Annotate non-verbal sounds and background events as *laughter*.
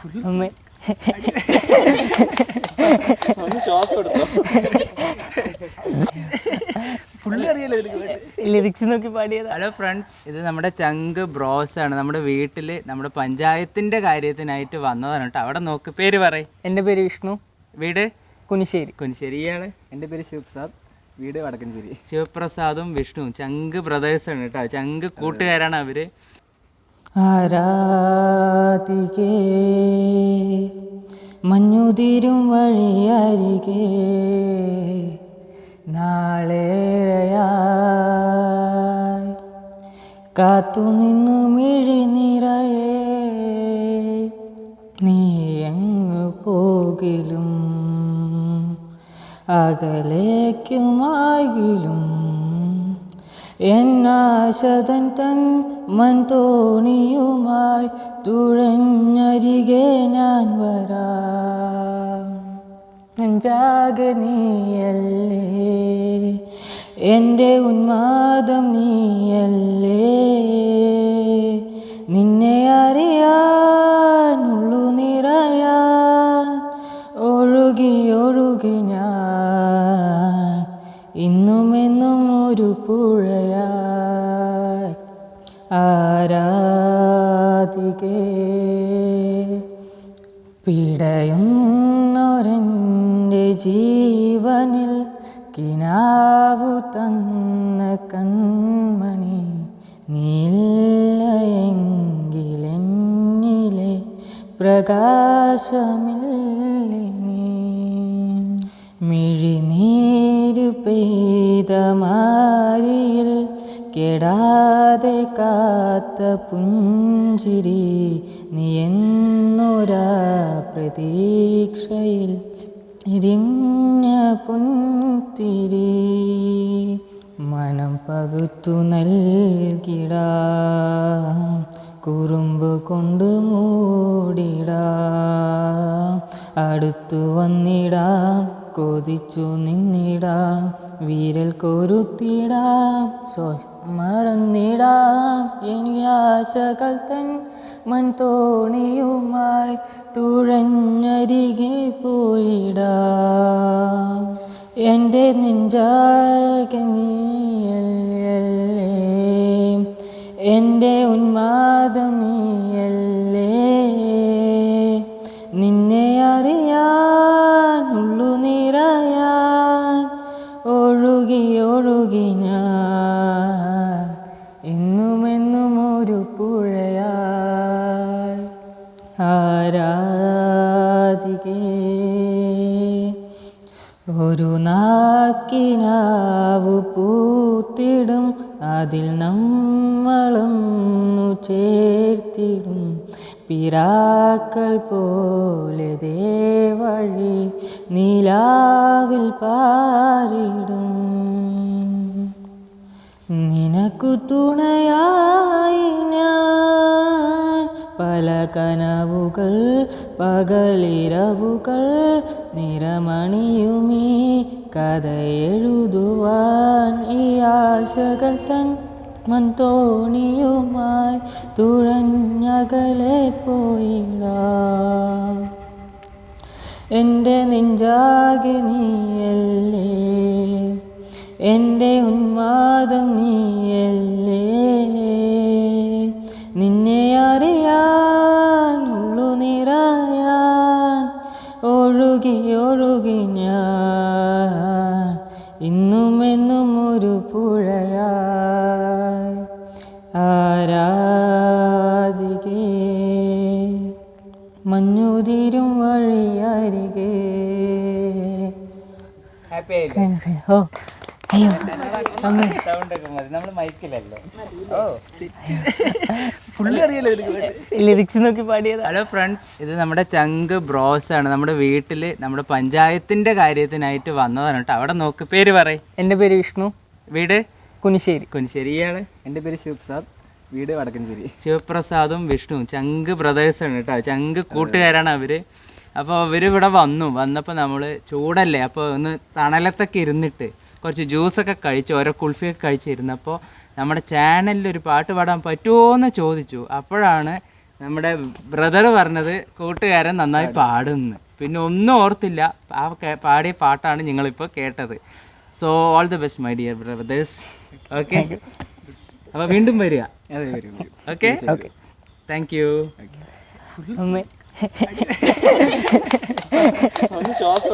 അമ്മ. ലിറിക്സ് നോക്കി പാടിയത്. ഹലോ ഫ്രണ്ട്സ് ഇത് നമ്മുടെ ചങ്ക് ബ്രോസ് ആണ്. നമ്മുടെ വീട്ടിൽ നമ്മുടെ പഞ്ചായത്തിന്റെ കാര്യത്തിനായിട്ട് വന്നതാണ് കേട്ടോ. അവിടെ നോക്ക് പേര് പറയ്. എന്റെ പേര് വിഷ്ണു. വീട്? കുനിശ്ശേരി. കുനിശ്ശേരി ഇയാൾ? എന്റെ പേര് ശിവപ്രസാദ്. വീട് വടക്കഞ്ചേരി. ശിവപ്രസാദും വിഷ്ണുവും. ചങ്ക് ബ്രദേഴ്സ് ആണ് കേട്ടോ. ചങ്ക് കൂട്ടുകാരാണ് അവർ. ആരാധികേ മഞ്ഞുതിരും വഴിയരികെ? നാളേറെയായി കാത്തുനിന്നു മിഴി നിറയെ. നീ എങ്ങു പോകിലും അകലേക്കുമാകിലും എന്നാശതൻ തൻ മൺതോണിയുമായി തുഴഞ്ഞരികെ ഞാൻ വരാം. നെഞ്ചാകെ നീയല്ലേ? എന്റെ ഉന്മാദം നീയല്ലേ? നിന്നെ അറിയാനുള്ളു നിറയാൻ ഒഴുകി ഒഴുകി ഞാൻ. ഇന്നും എന്നും ഒരു പുഴയായി പിടയുന്നൊരെന്റെ ജീവനിൽ കിനാവു തന്ന കൺമണി നീല്ല എങ്കിലെന്നിലെ പ്രകാശമില്ലേ മിഴിനീര് പെയ്ത മാരിയിൽ കെടാതെ കാത്ത പുഞ്ചിരി പ്രതീക്ഷയിൽ ഇരിഞ്ഞ പുൻതിരി മനം പകുത്തു നൽകിട. കുറുമ്പ് കൊണ്ട് മൂടിട. അടുത്തു വന്നിടാ കൊതിച്ചു നിന്നിടാ. വീരൽ കൊരുത്തിടാം. സ്വയം മറന്നിടാം ഇനി ആശകൾ തൻ മൺതോണിയുമായി തുഴഞ്ഞരികെ പോയിടാം. എന്റെ നെഞ്ചാകെ എന്റെ ഉന്മാദം ആരാധികേ ഒരു നാക്കിനാവ് പൂത്തിടും അതിൽ നമ്മളും ചേർത്തിടും. പിറാക്കൾ പോലെ ദേവഴി നിലാവിൽ പാരിടും നിനക്കു തുണയായി ഞാൻ കനവുകൾ പകലിരവുകൾ നിറമണിയുമീ കഥയെഴുതുവാൻ ഈ ആശകൾ തൻ മൺതോണിയുമായി തുഴഞ്ഞകലെ പോയിട. എന്റെ നെഞ്ചാകെ നീയല്ലേ എന്റെ ഉന്മാദം നീയല്ലേ ഒഴുകി ഞാൻ ഇന്നുമെന്നും ഒരു പുഴയായി ആരാധികേ മഞ്ഞുതിരും വഴിയരികെ. *laughs* ഓ അയ്യോ. നമ്മൾ മൈക്കിലല്ലേ ഓ. ലിറിക്സ് നോക്കി പാടിയത്. ഹലോ ഫ്രണ്ട്സ് ഇത് നമ്മുടെ ചങ്ക് ബ്രോസ് ആണ്. നമ്മുടെ വീട്ടിൽ നമ്മുടെ പഞ്ചായത്തിന്റെ കാര്യത്തിനായിട്ട് വന്നതാണ് കേട്ടോ. അവിടെ നോക്ക് പേര് പറയും. എന്റെ പേര് വിഷ്ണു. വീട്? കുനിശ്ശേരി. കുനിശ്ശേരി ഇയാൾ എന്റെ പേര് ശിവപ്രസാദ്. വീട് വടക്കഞ്ചേരി ശിവപ്രസാദും വിഷ്ണുവും. ചങ്ക് ബ്രദേഴ്സ് ആണ് കേട്ടോ. ചങ്ക് കൂട്ടുകാരാണ് അവർ. അപ്പോൾ അവർ ഇവിടെ വന്നു. വന്നപ്പോൾ നമ്മൾ ചൂടല്ലേ? അപ്പോൾ ഒന്ന് തണലത്തൊക്കെ ഇരുന്നിട്ട് കുറച്ച് ജ്യൂസൊക്കെ കഴിച്ച് ഓരോ കുൾഫിയൊക്കെ കഴിച്ചിരുന്നപ്പോൾ നമ്മുടെ ചാനലിൽ ഒരു പാട്ട് പാടാൻ പറ്റുമോ എന്ന് ചോദിച്ചു. അപ്പോഴാണ് നമ്മുടെ ബ്രദർ പറഞ്ഞത് കൂട്ടുകാരൻ നന്നായി പാടുന്നു. പിന്നെ ഒന്നും ഓർത്തില്ല. ആ പാടിയ പാട്ടാണ് നിങ്ങളിപ്പോൾ കേട്ടത്. So all the best my dear brothers okay അപ്പോൾ വീണ്ടും വരിക. അതെ വരും വരും. ഓക്കെ താങ്ക് യു അമ്മേ ശ്വാസം